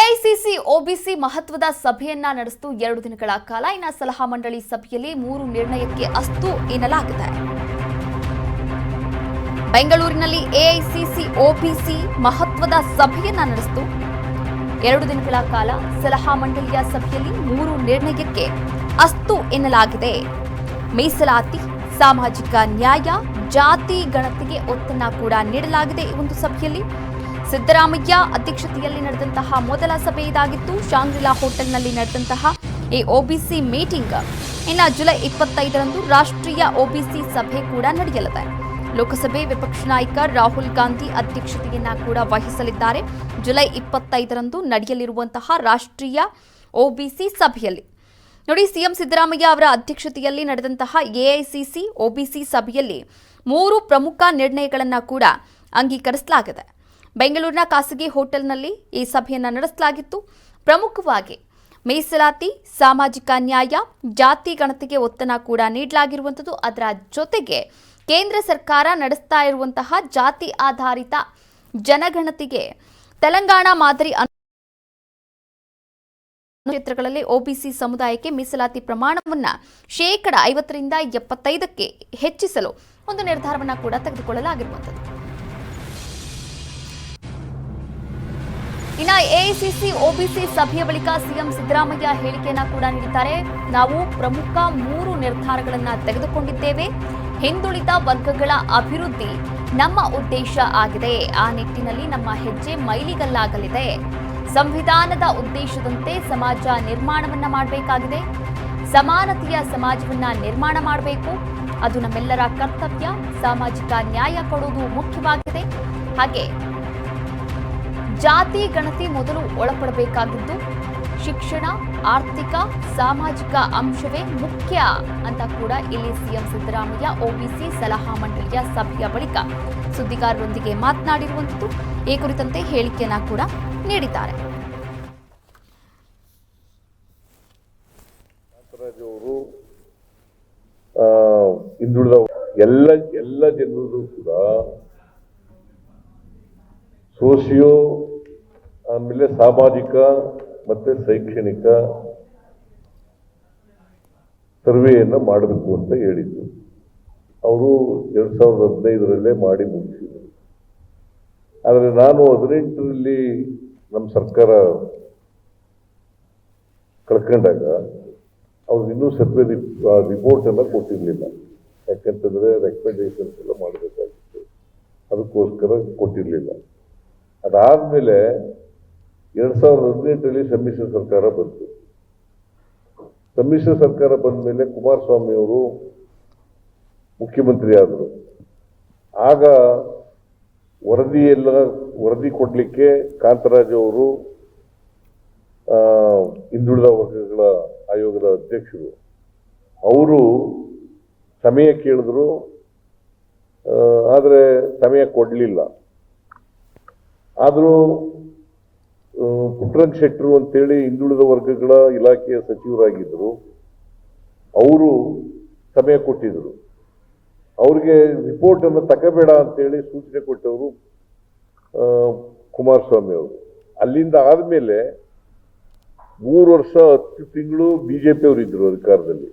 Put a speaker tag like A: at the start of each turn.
A: AICC OBC ಮಹತ್ವದ ಸಭೆಯನ್ನ ನಡೆಸಿತು ಎರಡು ದಿನಗಳ ಕಾಲ ಇನ್ನ ಸಲಹಾ ಮಂಡಳಿ ಸಭೆಯಲ್ಲಿ ಮೂರು ನಿರ್ಣಯಕ್ಕೆ ಅಸ್ತು ಎನ್ನಲಾಗಿದೆ ಬೆಂಗಳೂರಿನಲ್ಲಿ ಎಐಸಿಸಿ ಒಬಿಸಿ ಮಹತ್ವದ ಸಭೆಯನ್ನ ನಡೆಸಿತು ಎರಡು ದಿನಗಳ ಕಾಲ ಸಲಹಾ ಮಂಡಳಿಯ ಸಭೆಯಲ್ಲಿ ಮೂರು ನಿರ್ಣಯಕ್ಕೆ ಅಸ್ತು ಎನ್ನಲಾಗಿದೆ ಮೀಸಲಾತಿ ಸಾಮಾಜಿಕ ನ್ಯಾಯ ಜಾತಿ ಗಣತಿಗೆ ಒತ್ತನ್ನ ಕೂಡ ನೀಡಲಾಗಿದೆ ಈ ಒಂದು ಸಭೆಯಲ್ಲಿ ಸಿದ್ದರಾಮಯ್ಯ ಅಧ್ಯಕ್ಷತೆಯಲ್ಲಿ ನಡೆದಂತಹ ಮೊದಲ ಸಭೆ ಇದಾಗಿತ್ತು ಶಾಂಗ್ರಿಲಾ ಹೋಟೆಲ್ನಲ್ಲಿ ನಡೆದಂತಹ ಈ ಒಬಿಸಿ ಮೀಟಿಂಗ್ ಇನ್ನು ಜುಲೈ ಇಪ್ಪತ್ತೈದರಂದು ರಾಷ್ಟ್ರೀಯ ಒಬಿಸಿ ಸಭೆ ಕೂಡ ನಡೆಯಲಿದೆ ಲೋಕಸಭೆ ವಿಪಕ್ಷ ನಾಯಕ ರಾಹುಲ್ ಗಾಂಧಿ ಅಧ್ಯಕ್ಷತೆಯನ್ನ ಕೂಡ ವಹಿಸಲಿದ್ದಾರೆ ಜುಲೈ ಇಪ್ಪತ್ತೈದರಂದು ನಡೆಯಲಿರುವಂತಹ ರಾಷ್ಟ್ರೀಯ ಒಬಿಸಿ ಸಭೆಯಲ್ಲಿ ನೋಡಿ ಸಿಎಂ ಸಿದ್ದರಾಮಯ್ಯ ಅವರ ಅಧ್ಯಕ್ಷತೆಯಲ್ಲಿ ನಡೆದಂತಹ ಎಐಸಿಸಿ ಒಬಿಸಿ ಸಭೆಯಲ್ಲಿ ಮೂರು ಪ್ರಮುಖ ನಿರ್ಣಯಗಳನ್ನು ಕೂಡ ಅಂಗೀಕರಿಸಲಾಗಿದೆ ಬೆಂಗಳೂರಿನ ಖಾಸಗಿ ಹೋಟೆಲ್ನಲ್ಲಿ ಈ ಸಭೆಯನ್ನು ನಡೆಸಲಾಗಿತ್ತು ಪ್ರಮುಖವಾಗಿ ಮೀಸಲಾತಿ ಸಾಮಾಜಿಕ ನ್ಯಾಯ ಜಾತಿ ಗಣತಿಗೆ ಒತ್ತನ ಕೂಡ ನೀಡಲಾಗಿರುವಂಥದ್ದು ಅದರ ಜೊತೆಗೆ ಕೇಂದ್ರ ಸರ್ಕಾರ ನಡೆಸ್ತಾ ಇರುವಂತಹ ಜಾತಿ ಆಧಾರಿತ ಜನಗಣತಿಗೆ ತೆಲಂಗಾಣ ಮಾದರಿ ಕ್ಷೇತ್ರಗಳಲ್ಲಿ ಒಬಿಸಿ ಸಮುದಾಯಕ್ಕೆ ಮೀಸಲಾತಿ ಪ್ರಮಾಣವನ್ನು ಶೇಕಡ ಐವತ್ತರಿಂದ ಎಪ್ಪತ್ತೈದಕ್ಕೆ ಹೆಚ್ಚಿಸಲು ಒಂದು ನಿರ್ಧಾರವನ್ನು ಕೂಡ ತೆಗೆದುಕೊಳ್ಳಲಾಗಿರುವಂಥದ್ದು ಇನ್ನು ಎಐಸಿಸಿ ಒಬಿಸಿ ಸಭೆಯ ಬಳಿಕ ಸಿಎಂ ಸಿದ್ದರಾಮಯ್ಯ ಹೇಳಿಕೆಯನ್ನ ಕೂಡ ನೀಡಿದ್ದಾರೆ ನಾವು ಪ್ರಮುಖ ಮೂರು ನಿರ್ಧಾರಗಳನ್ನು ತೆಗೆದುಕೊಂಡಿದ್ದೇವೆ ಹಿಂದುಳಿದ ವರ್ಗಗಳ ಅಭಿವೃದ್ಧಿ ನಮ್ಮ ಉದ್ದೇಶ ಆಗಿದೆ ಆ ನಿಟ್ಟಿನಲ್ಲಿ ನಮ್ಮ ಹೆಜ್ಜೆ ಮೈಲಿಗಲ್ಲಾಗಲಿದೆ ಸಂವಿಧಾನದ ಉದ್ದೇಶದಂತೆ ಸಮಾಜ ನಿರ್ಮಾಣವನ್ನ ಮಾಡಬೇಕಾಗಿದೆ ಸಮಾನತೆಯ ಸಮಾಜವನ್ನ ನಿರ್ಮಾಣ ಮಾಡಬೇಕು ಅದು ನಮ್ಮೆಲ್ಲರ ಕರ್ತವ್ಯ ಸಾಮಾಜಿಕ ನ್ಯಾಯ ಕೊಡುವುದು ಮುಖ್ಯವಾಗಿದೆ ಹಾಗೆ ಜಾತಿ ಗಣತಿ ಮೊದಲು ಒಳಪಡಬೇಕಾಗಿದ್ದು ಶಿಕ್ಷಣ ಆರ್ಥಿಕ ಸಾಮಾಜಿಕ ಅಂಶವೇ ಮುಖ್ಯ ಅಂತ ಕೂಡ ಇಲ್ಲಿ ಸಿಎಂ ಸಿದ್ದರಾಮಯ್ಯ ಒಬಿಸಿ ಸಲಹಾ ಮಂಡಳಿಯ ಸಭೆಯ ಬಳಿಕ ಸುದ್ದಿಗಾರರೊಂದಿಗೆ ಮಾತನಾಡಿರುವಂತದ್ದು ಈ ಕುರಿತಂತೆ ಹೇಳಿಕೆಯನ್ನ ಕೂಡ ನೀಡಿದ್ದಾರೆ
B: ಎಲ್ಲ ಎಲ್ಲ ಜನರು ಕೂಡ ಸೋಶಿಯೋ ಆಮೇಲೆ ಸಾಮಾಜಿಕ ಮತ್ತು ಶೈಕ್ಷಣಿಕ ಸರ್ವೆಯನ್ನು ಮಾಡಬೇಕು ಅಂತ ಹೇಳಿದ್ರು ಅವರು ಎರಡು ಸಾವಿರದ ಹದಿನೈದರಲ್ಲೇ ಮಾಡಿ ಮುಗಿಸಿದರು ಆದರೆ ನಾನು ಹದಿನೆಂಟರಲ್ಲಿ ನಮ್ಮ ಸರ್ಕಾರ ಕಳ್ಕೊಂಡಾಗ ಅವ್ರು ಇನ್ನೂ ಸರ್ವೆ ರಿಪೋರ್ಟನ್ನು ಕೊಟ್ಟಿರಲಿಲ್ಲ ಯಾಕಂತಂದರೆ ರೆಕಮೆಂಡೇಶನ್ಸ್ ಎಲ್ಲ ಮಾಡಬೇಕಾಗಿತ್ತು ಅದಕ್ಕೋಸ್ಕರ ಕೊಟ್ಟಿರಲಿಲ್ಲ ಅದಾದಮೇಲೆ ಎರಡು ಸಾವಿರದ ಹದಿನೆಂಟರಲ್ಲಿ ಸಮ್ಮಿಶ್ರ ಸರ್ಕಾರ ಬಂತು ಸಮ್ಮಿಶ್ರ ಸರ್ಕಾರ ಬಂದ ಮೇಲೆ ಕುಮಾರಸ್ವಾಮಿ ಅವರು ಮುಖ್ಯಮಂತ್ರಿ ಆದರು ಆಗ ವರದಿಯೆಲ್ಲ ವರದಿ ಕೊಡಲಿಕ್ಕೆ ಕಾಂತರಾಜ್ ಅವರು ಹಿಂದುಳಿದ ವರ್ಗಗಳ ಆಯೋಗದ ಅಧ್ಯಕ್ಷರು ಅವರು ಸಮಯ ಕೇಳಿದ್ರು ಆದರೆ ಸಮಯ ಕೊಡಲಿಲ್ಲ ಆದರೂ ಪುಟ್ರಂಗ್ ಶೆಟ್ಟರು ಅಂತೇಳಿ ಹಿಂದುಳಿದ ವರ್ಗಗಳ ಇಲಾಖೆಯ ಸಚಿವರಾಗಿದ್ದರು ಅವರು ಸಮಯ ಕೊಟ್ಟಿದ್ದರು ಅವ್ರಿಗೆ ರಿಪೋರ್ಟನ್ನು ತಗೋಬೇಡ ಅಂತೇಳಿ ಸೂಚನೆ ಕೊಟ್ಟವರು ಕುಮಾರಸ್ವಾಮಿ ಅವರು ಅಲ್ಲಿಂದ ಆದಮೇಲೆ ಮೂರು ವರ್ಷ ಹತ್ತು ತಿಂಗಳು ಬಿ ಜೆ ಅವರು ಇದ್ದರು ಅಧಿಕಾರದಲ್ಲಿ